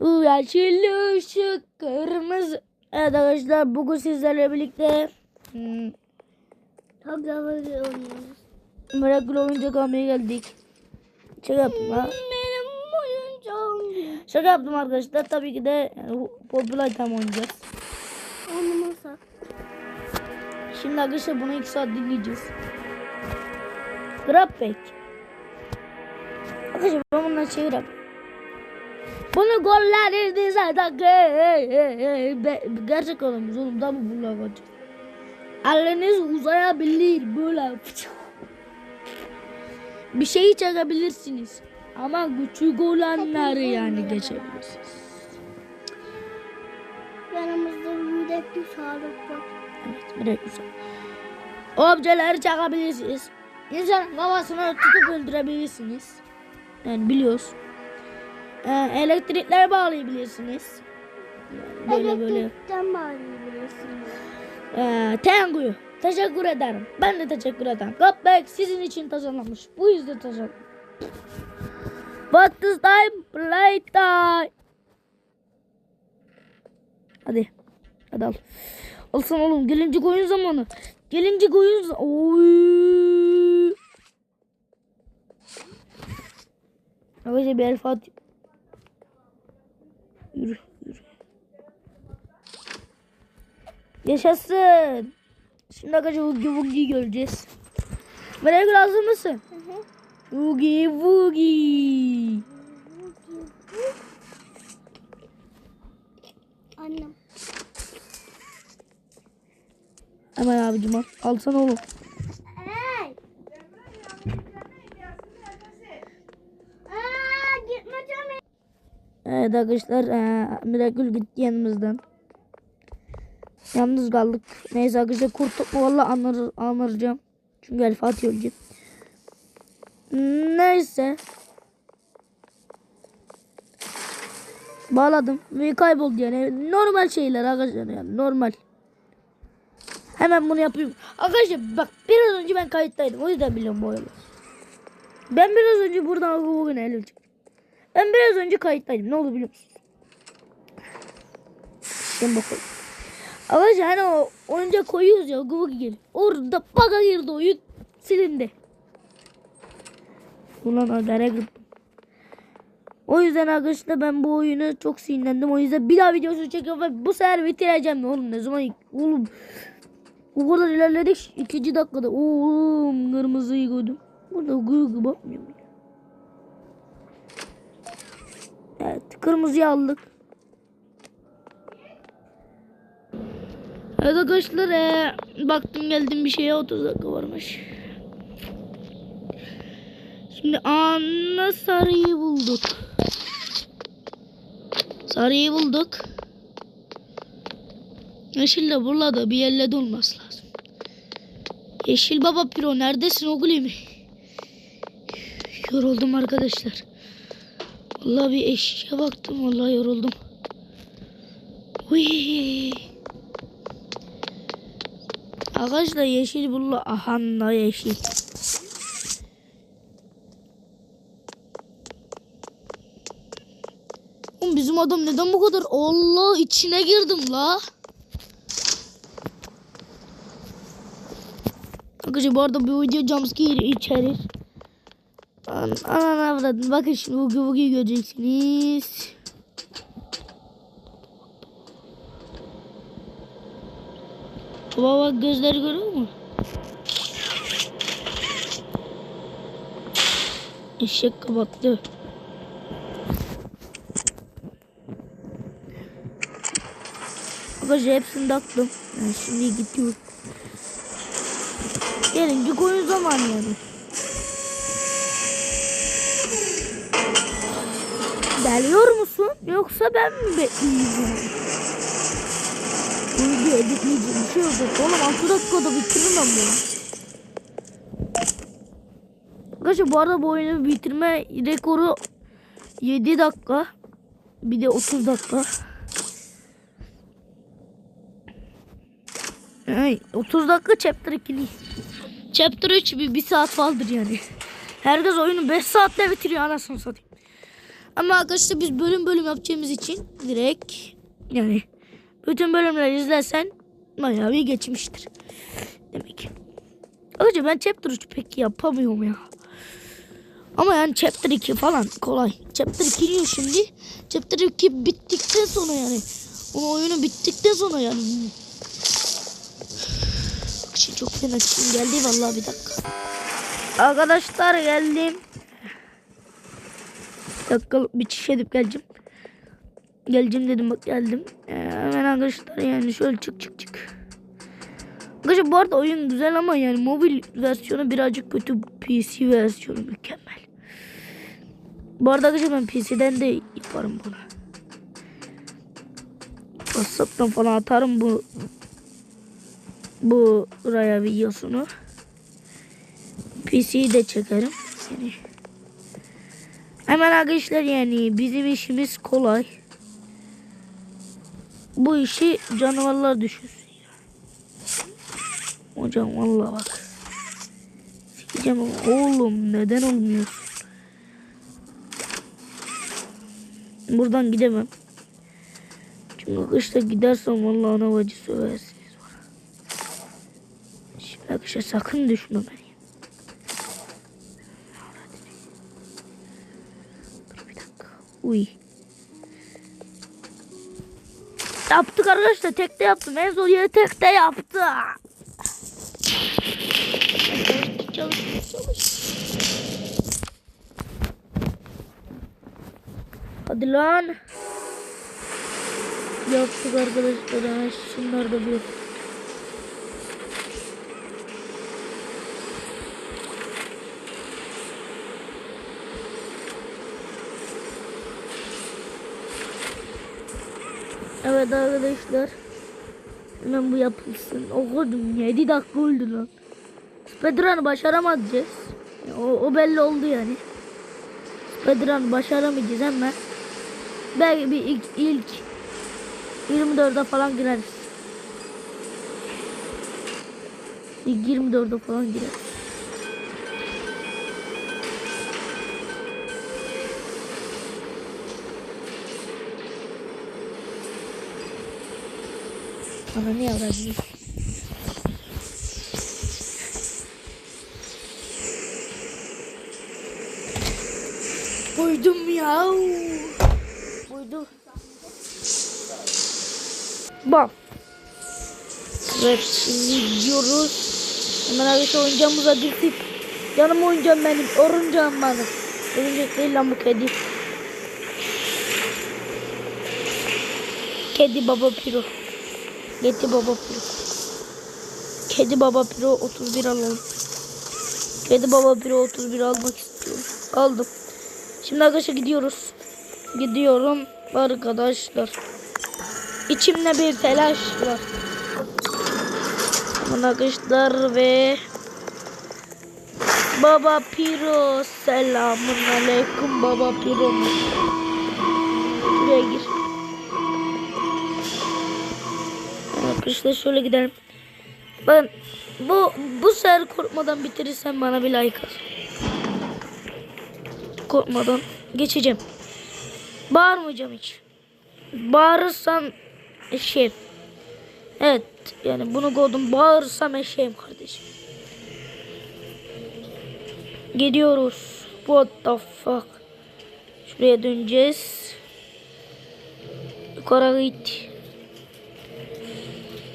Yeşil ışık kırmızı. Evet arkadaşlar bugün sizlerle birlikte hmm. Miracle oyuncak almaya geldik. Şaka yaptım ha. Benim oyuncağım. Şaka yaptım arkadaşlar. Tabii ki de yani, Popüler tam oynayacağız. Onu masa. Şimdi arkadaşlar bunu 2 saat dinleyeceğiz. Grab. Arkadaşlar ben bundan çevirem. Bunu goller izdi zaten. Be- Gerçek olamaz oğlum. Da bu bunlar var. Eliniz uzayabilir böyle. Bir şeyi çekebilirsiniz. Ama küçük olanları yani geçebilirsiniz. Yanımızda yürekli Şahrukh var. Evet, direkt güzel. Objeleri çakabilirsiniz. İnsanın kafasına tutup öldürebilirsiniz. Yani biliyoruz. Ee, elektrikler bağlayabilirsiniz. Yani böyle böyle. Elektrikten bağlayabilirsiniz. Ee, Tengu'yu teşekkür ederim. Ben de teşekkür ederim. Cupcake sizin için tasarlanmış. Bu yüzden tasarlanmış. What is time? Play time. Hadi. Hadi al. Alsana oğlum. Gelince oyun zamanı. Gelince oyun. Oy. Arkadaşlar bir el Fatih. Yürü yürü. Yaşasın. Şimdi arkadaşlar Woogie Woogie'yi göreceğiz. Merak lazım mısın? Woogie Woogie. Annem. Hemen abicim al. Alsana oğlum. Evet arkadaşlar eee Miracle gitti yanımızdan. Yalnız kaldık. Neyse arkadaşlar kurtulduk mu valla anlar, anlaracağım. Çünkü El Fatih ölecek. Neyse. Bağladım ve kayboldu yani. Normal şeyler arkadaşlar yani normal. Hemen bunu yapayım. Arkadaşlar bak biraz önce ben kayıttaydım. O yüzden biliyorum bu olayı. Ben biraz önce buradan bugün el ölecek. Ben biraz önce kayıttaydım. Ne oldu biliyor musunuz? Şimdi bakalım. Arkadaşlar hani o oyuncak koyuyoruz ya gıvık gel. Orada baka girdi oyun silindi. Ulan agara gittim. O yüzden arkadaşlar ben bu oyunu çok sinirlendim. O yüzden bir daha videosu çekiyorum bu sefer bitireceğim. Oğlum ne zaman oğlum o kadar ilerledik ikinci dakikada. Oğlum kırmızıyı gördüm. Burada gıvık gıvık bakmıyorum. Evet kırmızıyı aldık. Evet arkadaşlar ee, baktım geldim bir şeye 30 dakika varmış. Şimdi ana sarıyı bulduk. Sarıyı bulduk. Yeşil de burada bir yerlerde olması lazım. Yeşil baba piro neredesin oğlum? Yoruldum arkadaşlar. Vallahi bir eşeğe baktım. Vallahi yoruldum. Uy. Arkadaşlar yeşil bulla. Aha da yeşil. Oğlum bizim adam neden bu kadar? Allah içine girdim la. Arkadaşlar bu arada bu video jumpscare içerir. Anan avradın. Bakın şimdi bugü bugü göreceksiniz. Baba bak gözleri görüyor musun? Eşek kapattı. Arkadaşlar hepsini taktım. Yani şimdi gidiyor. Gelince koyun zaman yani. Deliyor musun? Yoksa ben mi bekleyeceğim? Bunu bir editleyeceğim. Bir şey yok. Oğlum 6 dakikada bitiririm ben bunu. Arkadaşlar bu arada bu oyunu bitirme rekoru 7 dakika. Bir de 30 dakika. Ay, 30 dakika chapter 2'li. Chapter 3 bir, bir saat vardır yani. Herkes oyunu 5 saatte bitiriyor anasını satayım. Ama arkadaşlar biz bölüm bölüm yapacağımız için direkt yani bütün bölümleri izlersen bayağı bir geçmiştir. Demek. Arkadaşlar ben chapter 3 pek yapamıyorum ya. Ama yani chapter 2 falan kolay. Chapter 2 diyor şimdi. Chapter 2 bittikten sonra yani. O oyunu bittikten sonra yani. Şey çok fena çişim geldi vallahi bir dakika. Arkadaşlar geldim. Bir dakika bir çiş edip geleceğim. Geleceğim dedim bak geldim. Ee, hemen arkadaşlar yani şöyle çık çık çık. Arkadaşlar bu arada oyun güzel ama yani mobil versiyonu birazcık kötü. PC versiyonu mükemmel. Bu arada arkadaşlar ben PC'den de yaparım bunu. WhatsApp'tan falan atarım bu bu buraya videosunu. PC'yi de çekerim. Yani hemen arkadaşlar yani bizim işimiz kolay. Bu işi canavarlar düşünsün. Hocam vallahi bak. Sikeceğim ama oğlum neden olmuyorsun? Buradan gidemem. Çünkü kışta gidersem vallahi ana bacı söversiniz bana. Şimdi kışa sakın düşme beni. Dur bir dakika. Uy. Yaptık arkadaşlar tekte yaptım. En zor yeri tekte yaptı. Çalış. Hadi lan. Yaptık arkadaşlar. Şunlar da bir. Evet arkadaşlar. Hemen bu yapılsın. Okudum. 7 dakika oldu lan. Speedrun'ı başaramayacağız. O, o belli oldu yani. Speedrun başaramayacağız ama belki bir ilk, ilk 24'e falan gireriz. İlk 24'e falan gireriz. Ana ne yavrum? Uydum ya. Uydum. Bak. Evet şimdi gidiyoruz. Hemen arkadaşlar oyuncağımıza gittik. Canım oyuncağım benim. Oyuncağım benim. Oyuncak değil lan bu kedi. Kedi baba piro. Kedi baba piro. Kedi baba piro 31 alalım. Kedi baba piro 31 almak istiyorum. Aldım. Şimdi arkadaşlar gidiyoruz. Gidiyorum arkadaşlar. İçimde bir telaş var. Arkadaşlar ve Baba Piro selamun aleyküm Baba Piro Buraya gir. Arkadaşlar şöyle gidelim. Ben bu bu sefer korkmadan bitirirsem bana bir like at. Korkmadan geçeceğim. Bağırmayacağım hiç. Bağırırsam eşeğim. Evet yani bunu koydum. Bağırırsam eşeğim kardeşim. Gidiyoruz. What the fuck. Şuraya döneceğiz. Yukarı git.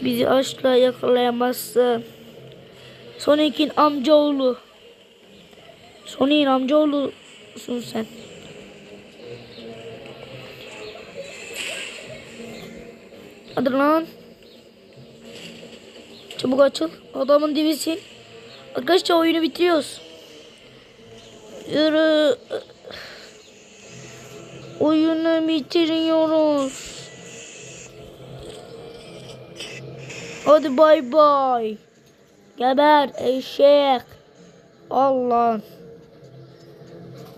Bizi asla yakalayamazsın. Sonic'in amcaoğlu. Sonic'in amcaoğlusun sen. Hadi lan. Çabuk açıl. Adamın dibisin. Arkadaşlar oyunu bitiriyoruz. Yürü. Oyunu bitiriyoruz. Hadi bay bay. Geber eşek. Allah.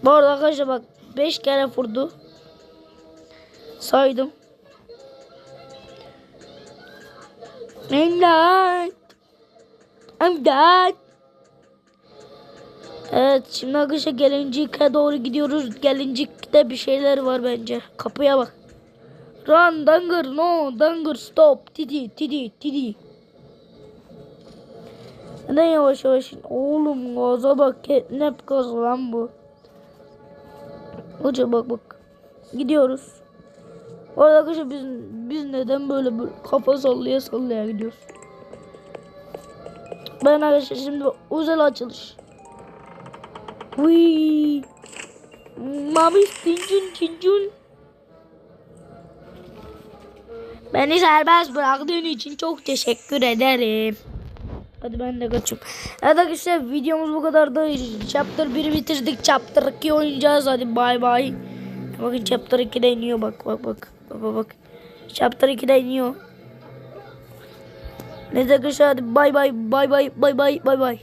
Bu arada arkadaşlar bak 5 kere vurdu. Saydım. İmdat. İmdat. Evet şimdi arkadaşlar gelincik'e doğru gidiyoruz. Gelincik'te bir şeyler var bence. Kapıya bak. Run Danger no Danger stop Titi Titi Titi. Neden yavaş yavaş? Oğlum gaza bak catnap gazı lan bu. Hoca bak bak. Gidiyoruz. Orada arkadaşlar biz, biz neden böyle, böyle kafa sallaya sallaya gidiyoruz? Ben arkadaşlar şimdi özel açılış. Uy. Mami cincun cincun. Beni serbest bıraktığın için çok teşekkür ederim. Hadi ben de kaçayım. Evet arkadaşlar videomuz bu kadar da Chapter 1 bitirdik. Chapter 2 oynayacağız. Hadi bay bay. Bakın Chapter 2'de iniyor. Bak bak bak. Bak bak. Chapter 2'de iniyor. Neyse arkadaşlar hadi bay bay bay bay bay bay bay.